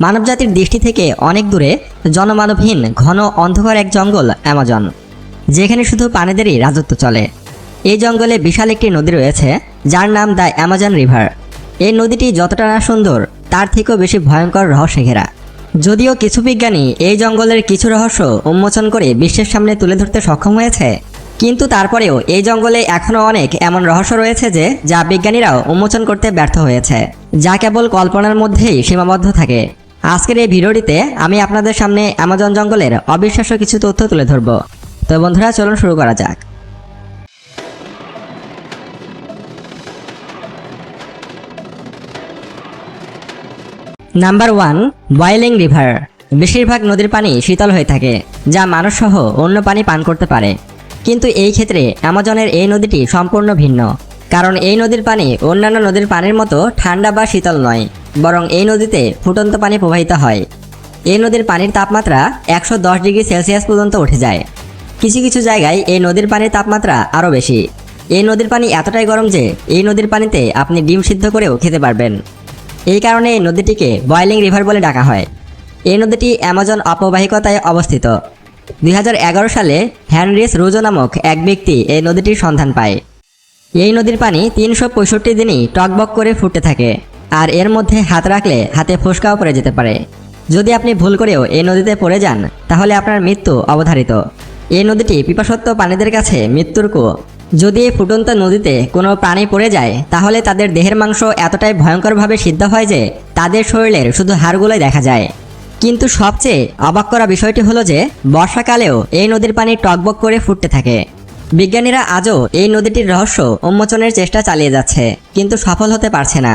মানবজাতির দৃষ্টি থেকে অনেক দূরে জনমানবহীন ঘন অন্ধকার এক জঙ্গল অ্যামাজন, যেখানে শুধু পানিদেরই রাজত্ব চলে। এই জঙ্গলে বিশাল একটি নদী রয়েছে, যার নাম দ্য অ্যামাজন রিভার। এই নদীটি যতটা না সুন্দর, তার থেকেও বেশি ভয়ঙ্কর রহস্যে ঘেরা। যদিও কিছু বিজ্ঞানী এই জঙ্গলের কিছু রহস্য উন্মোচন করে বিশ্বের সামনে তুলে ধরতে সক্ষম হয়েছে, কিন্তু তারপরেও এই জঙ্গলে এখনও অনেক এমন রহস্য রয়েছে যে, যা বিজ্ঞানীরাও উন্মোচন করতে ব্যর্থ হয়েছে, যা কেবল কল্পনার মধ্যেই সীমাবদ্ধ থাকে। আজকের এই ভিডিওটিতে আমি আপনাদের সামনে অ্যামাজন জঙ্গলের অবিশ্বাস্য কিছু তথ্য তুলে ধরব। তো বন্ধুরা, চলুন শুরু করা যাক। নাম্বার ওয়ান বয়েলিং রিভার বেশিরভাগ নদীর পানি শীতল হয়ে থাকে, যা মানুষ সহ অন্য পানি পান করতে পারে। কিন্তু এই ক্ষেত্রে অ্যামাজনের এই নদীটি সম্পূর্ণ ভিন্ন, কারণ এই নদীর পানি অন্যান্য নদীর পানির মতো ঠান্ডা বা শীতল নয়। বরং এই নদীতে ফুটন্ত পানি প্রবাহিত হয়। এই নদীর পানির তাপমাত্রা একশো দশ ডিগ্রি সেলসিয়াস পর্যন্ত উঠে যায়। কিছু কিছু জায়গায় এই নদীর পানির তাপমাত্রা আরও বেশি। এই নদীর পানি এতটাই গরম যে এই নদীর পানিতে আপনি ডিম সিদ্ধ করেও খেতে পারবেন। এই কারণে এই নদীটিকে বয়েলিং রিভার বলে ডাকা হয়। এই নদীটি অ্যামাজন অপবাহিকতায় অবস্থিত। দুই হাজার এগারো সালে হ্যানরিস রুজো নামক এক ব্যক্তি এই নদীটির সন্ধান পায়। এই নদীর পানি তিনশো পঁয়ষট্টি দিনই টকবক করে ফুটতে থাকে। আর এর মধ্যে হাত রাখলে হাতে ফোসকাও পড়ে যেতে পারে। যদি আপনি ভুল করেও এই নদীতে পড়ে যান, তাহলে আপনার মৃত্যু অবধারিত। এই নদীটি পিপাসত্ব প্রাণীদের কাছে মৃত্যুর কুয়ো। যদি এই ফুটন্ত নদীতে কোনো প্রাণী পড়ে যায়, তাহলে তাদের দেহের মাংস এতটাই ভয়ঙ্করভাবে সিদ্ধ হয় যে তাদের শরীরের শুধু হাড়গুলোই দেখা যায়। কিন্তু সবচেয়ে অবাক করা বিষয়টি হলো যে, বর্ষাকালেও এই নদীর পানি টকবক করে ফুটতে থাকে। বিজ্ঞানীরা আজও এই নদীটির রহস্য উন্মোচনের চেষ্টা চালিয়ে যাচ্ছে, কিন্তু সফল হতে পারছে না।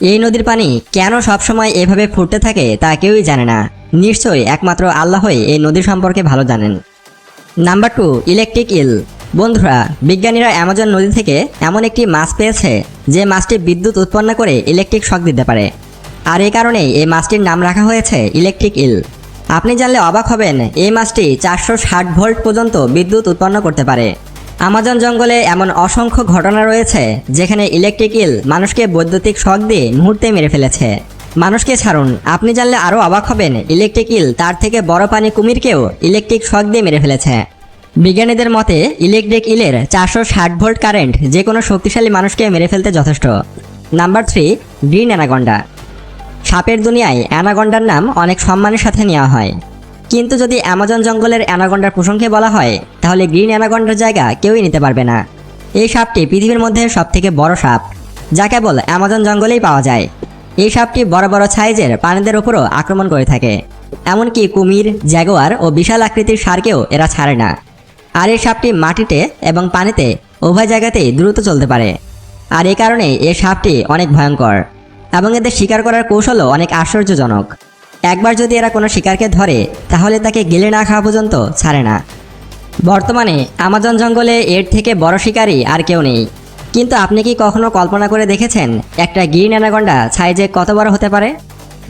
এই নদীর পানি কেন সবসময় এভাবে ফুটতে থাকে তা কেউই জানে না। নিশ্চয়ই একমাত্র আল্লাহই এই নদী সম্পর্কে ভালো জানেন। Number two, electric eel. বন্ধুরা, বিজ্ঞানীরা অ্যামাজন নদী থেকে এমন একটি মাছ পেয়েছে যে মাছটি বিদ্যুৎ উৎপন্ন করে ইলেকট্রিক শক দিতে পারে। আর এই কারণেই এই মাছটির নাম রাখা হয়েছে ইলেকট্রিক ইল। আপনি জানলে অবাক হবেন, এই মাছটি চারশো ষাট ভোল্ট পর্যন্ত বিদ্যুৎ উৎপন্ন করতে পারে। আমাজন জঙ্গলে এমন অসংখ্য ঘটনা রয়েছে, যেখানে ইলেকট্রিক ইল মানুষকে বৈদ্যুতিক শক দিয়ে মুহূর্তে মেরে ফেলেছে। মানুষকে ছাড়ুন, আপনি জানলে আরও অবাক হবেন ইলেকট্রিক ইল তার থেকে বড় পানি কুমিরকেও ইলেকট্রিক শক দিয়ে মেরে ফেলেছে। বিজ্ঞানীদের মতে ইলেকট্রিক ইলের চারশো ষাট ভোল্ট কারেন্ট যে কোনো শক্তিশালী মানুষকে মেরে ফেলতে যথেষ্ট। নাম্বার থ্রি, গ্রিন অ্যানাগন্ডা সাপের দুনিয়ায় অ্যানাগন্ডার নাম অনেক সম্মানের সাথে নেওয়া হয়। কিন্তু যদি অ্যামাজন জঙ্গলের অ্যানাগন্ডার প্রসঙ্গে বলা হয়, তাহলে গ্রিন অ্যানাগন্ডার জায়গা কেউই নিতে পারবে না। এই সাপটি পৃথিবীর মধ্যে সবথেকে বড় সাপ, যা কেবল অ্যামাজন জঙ্গলেই পাওয়া যায়। এই সাপটি বড় বড় সাইজের প্রাণীদের উপরও আক্রমণ করে থাকে। এমনকি কুমির জ্যাগোয়ার ও বিশাল আকৃতির সারকেও এরা ছাড়ে না। আর এই সাপটি মাটিতে এবং পানিতে উভয় জায়গাতেই দ্রুত চলতে পারে। আর এই কারণে এই সাপটি অনেক ভয়ঙ্কর এবং এদের শিকার করার কৌশলও অনেক আশ্চর্যজনক। একবার যদি এরা কোনো শিকারকে ধরে, তাহলে তাকে গিলে না খাওয়া পর্যন্ত ছাড়ে না। বর্তমানে আমাজন জঙ্গলে এর থেকে বড় শিকারী আর কেউ নেই। কিন্তু আপনি কি কখনো কল্পনা করে দেখেছেন একটা গ্রিন অ্যানাগন্ডা সাইজে কত বড় হতে পারে?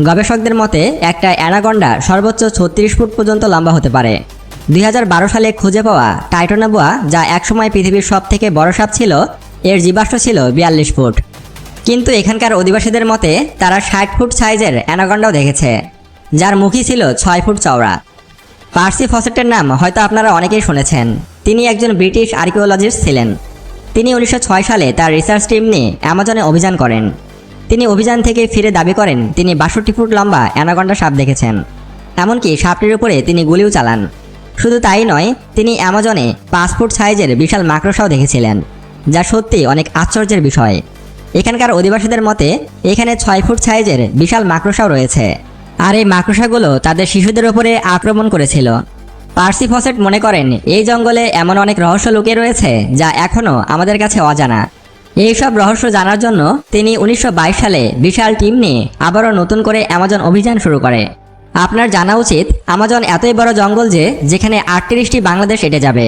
গবেষকদের মতে একটা অ্যানাগন্ডা সর্বোচ্চ ছত্রিশ ফুট পর্যন্ত লম্বা হতে পারে। দুই হাজার বারো সালে খুঁজে পাওয়া টাইটোনাবোয়া, যা একসময় পৃথিবীর সব থেকে বড় সাপ ছিল, এর জীবাশ্ম ছিল বিয়াল্লিশ ফুট। কিন্তু এখানকার অধিবাসীদের মতে তারা ষাট ফুট সাইজের অ্যানাগন্ডাও দেখেছে। যার মুখই ছিল ছয় ফুট চওড়া। পার্সি ফসেটের নাম হয়তো আপনারা অনেকেই শুনেছেন। তিনি একজন ব্রিটিশ আর্কিওলজিস্ট ছিলেন। তিনি উনিশশো ছয় সালে তার রিসার্চ টিম নিয়ে অ্যামাজনে অভিযান করেন। তিনি অভিযান থেকে ফিরে দাবি করেন, তিনি বাষট্টি ফুট লম্বা অ্যানাগন্ডা সাপ দেখেছেন। এমনকি সাপটির উপরে তিনি গুলিও চালান। শুধু তাই নয়, তিনি অ্যামাজনে পাঁচ ফুট সাইজের বিশাল মাকড়সাও দেখেছিলেন, যা সত্যি অনেক আশ্চর্যের বিষয়। এখানকার অধিবাসীদের মতে, এখানে ছয় ফুট সাইজের বিশাল মাকড়সাও রয়েছে। আর এই মাকড়সাগুলো তাদের শিশুদের উপরে আক্রমণ করেছিল। পার্সি ফসেট মনে করেন, এই জঙ্গলে এমন অনেক রহস্য লুকিয়ে রয়েছে যা এখনও আমাদের কাছে অজানা। এইসব রহস্য জানার জন্য তিনি উনিশশো বাইশ সালে বিশাল টিম নিয়ে আবারও নতুন করে অ্যামাজন অভিযান শুরু করে। আপনার জানা উচিত আমাজন এতই বড় জঙ্গল যে যেখানে আটত্রিশটি বাংলাদেশ এটে যাবে।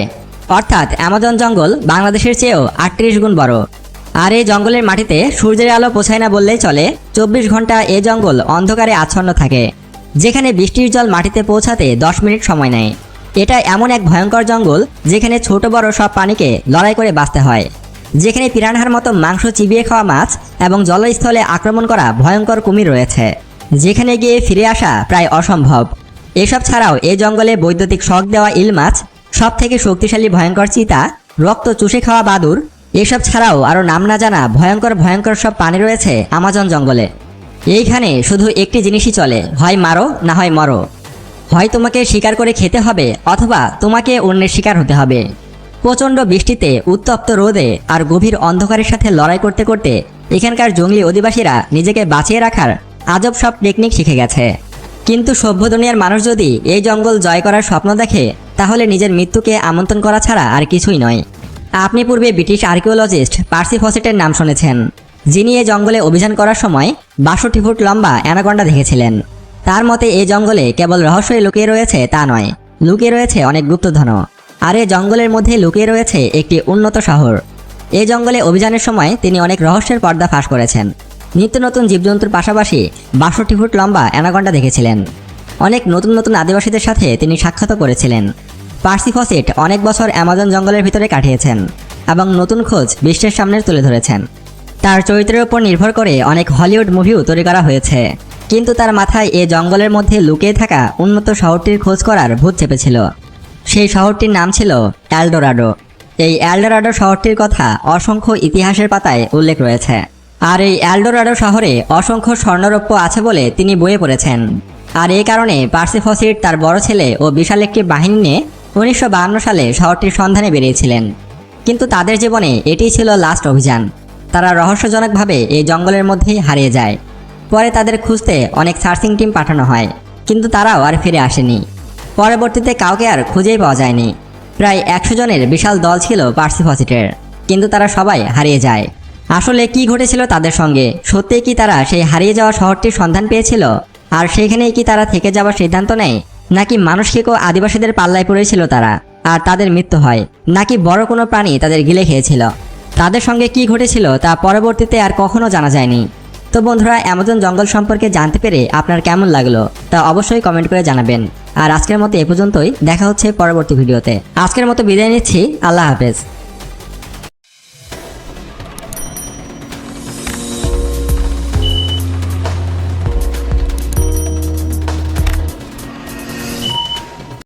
অর্থাৎ অ্যামাজন জঙ্গল বাংলাদেশের চেয়েও আটত্রিশ গুণ বড়। আর এই জঙ্গলের মাটিতে সূর্যের আলো পৌঁছায় না বললেই চলে। চব্বিশ ঘণ্টা এ জঙ্গল অন্ধকারে আচ্ছন্ন থাকে। যেখানে বৃষ্টির জল মাটিতে পৌঁছাতে দশ মিনিট সময় নেয়। এটা এমন এক ভয়ঙ্কর জঙ্গল যেখানে ছোট, বড় সব প্রাণীকে লড়াই করে বাঁচতে হয়। যেখানে পিরানহার মতো মাংস চিবিয়ে খাওয়া মাছ এবং জলস্থলে আক্রমণ করা ভয়ঙ্কর কুমির রয়েছে। যেখানে গিয়ে ফিরে আসা প্রায় অসম্ভব। এসব ছাড়াও এই জঙ্গলে বৈদ্যুতিক শখ দেওয়া ইল মাছ সব থেকে শক্তিশালী ভয়ঙ্কর চিতা, রক্ত চুষে খাওয়া বাদুর এসব ছাড়াও আরও নাম না জানা, ভয়ঙ্কর ভয়ঙ্কর সব পানি রয়েছে আমাজন জঙ্গলে। এইখানে শুধু একটি জিনিসই চলে, হয় মারো না হয় মরো। হয় তোমাকে শিকার করে খেতে হবে, অথবা তোমাকে অন্যের শিকার হতে হবে। প্রচণ্ড বৃষ্টিতে, উত্তপ্ত রোদে আর গভীর অন্ধকারের সাথে লড়াই করতে করতে এখানকার জঙ্গলি অধিবাসীরা নিজেকে বাঁচিয়ে রাখার আজব সব টেকনিক শিখে গেছে। কিন্তু সভ্য দুনিয়ার মানুষ যদি এই জঙ্গল জয় করার স্বপ্ন দেখে, তাহলে নিজের মৃত্যুকে আমন্ত্রণ করা ছাড়া আর কিছুই নয়। আপনি পূর্বে ব্রিটিশ আর্কিওলজিস্ট পার্সি ফসেটের নাম শুনেছেন, যিনি এই জঙ্গলে অভিযান করার সময় বাষট্টি ফুট লম্বা অ্যানাকন্ডা দেখেছিলেন। তার মতে এই জঙ্গলে কেবল রহস্যই লুকিয়ে রয়েছে তা নয়, লুকিয়ে রয়েছে অনেক গুপ্তধন আর এই জঙ্গলের মধ্যে লুকিয়ে রয়েছে একটি উন্নত শহর। এই জঙ্গলে অভিযানের সময় তিনি অনেক রহস্যের পর্দা ফাঁস করেছেন। নিত্য নতুন জীবজন্তুর পাশাপাশি বাষট্টি ফুট লম্বা অ্যানাকন্ডা দেখেছিলেন। অনেক নতুন নতুন আদিবাসীদের সাথে তিনি সাক্ষাৎ করেছিলেন। পার্সি ফসেট অনেক বছর অ্যামাজন জঙ্গলের ভিতরে কাটিয়েছেন এবং নতুন খোঁজ বিশ্বের সামনে তুলে ধরেছেন। তার চরিত্রের উপর নির্ভর করে অনেক হলিউড মুভিও তৈরি করা হয়েছে। কিন্তু তার মাথায় এ জঙ্গলের মধ্যে লুকিয়ে থাকা উন্নত শহরটির খোঁজ করার ভূত চেপেছিল। সেই শহরটির নাম ছিল অ্যালডোরাডো এই অ্যালডোরাডো শহরটির কথা অসংখ্য ইতিহাসের পাতায় উল্লেখ রয়েছে। আর এই অ্যালডোরাডো শহরে অসংখ্য স্বর্ণরৌপ্য আছে বলে তিনি বইয়ে পড়েছেন। আর এই কারণে পার্সিফসিড তার বড় ছেলে ও বিশাল একটি বাহিনী নিয়ে উনিশশো সালে শহরটির সন্ধানে বেরিয়েছিলেন। কিন্তু তাদের জীবনে এটিই ছিল লাস্ট অভিযান। তারা রহস্যজনকভাবে এই জঙ্গলের মধ্যেই হারিয়ে যায়। পরে তাদের খুঁজতে অনেক সার্চিং টিম পাঠানো হয়, কিন্তু তারাও আর ফিরে আসেনি। পরবর্তীতে কাউকে আর খুঁজেই পাওয়া যায়নি। প্রায় একশো জনের বিশাল দল ছিল পার্সিফসিটের, কিন্তু তারা সবাই হারিয়ে যায়। আসলে কি ঘটেছিল তাদের সঙ্গে? সত্যিই কি তারা সেই হারিয়ে যাওয়া শহরটির সন্ধান পেয়েছিল? আর সেখানেই কি তারা থেকে যাওয়ার সিদ্ধান্ত নেয়? নাকি মানুষকে কেউ আদিবাসীদের পাল্লায় পড়েছিল তারা? আর তাদের মৃত্যু হয়। নাকি বড় কোনো প্রাণী তাদের গিলে খেয়েছিল? তাদের সঙ্গে কি ঘটেছিল তা পরবর্তীতে আর কখনো জানা যায়নি। তো বন্ধুরা, অ্যামাজন জঙ্গল সম্পর্কে জানতে পেরে আপনার কেমন লাগল তা অবশ্যই কমেন্ট করে জানাবেন। আর আজকের মতো এ পর্যন্তই, দেখা হচ্ছে পরবর্তী ভিডিওতে। আজকের মতো বিদায় নিচ্ছি, আল্লাহ হাফেজ।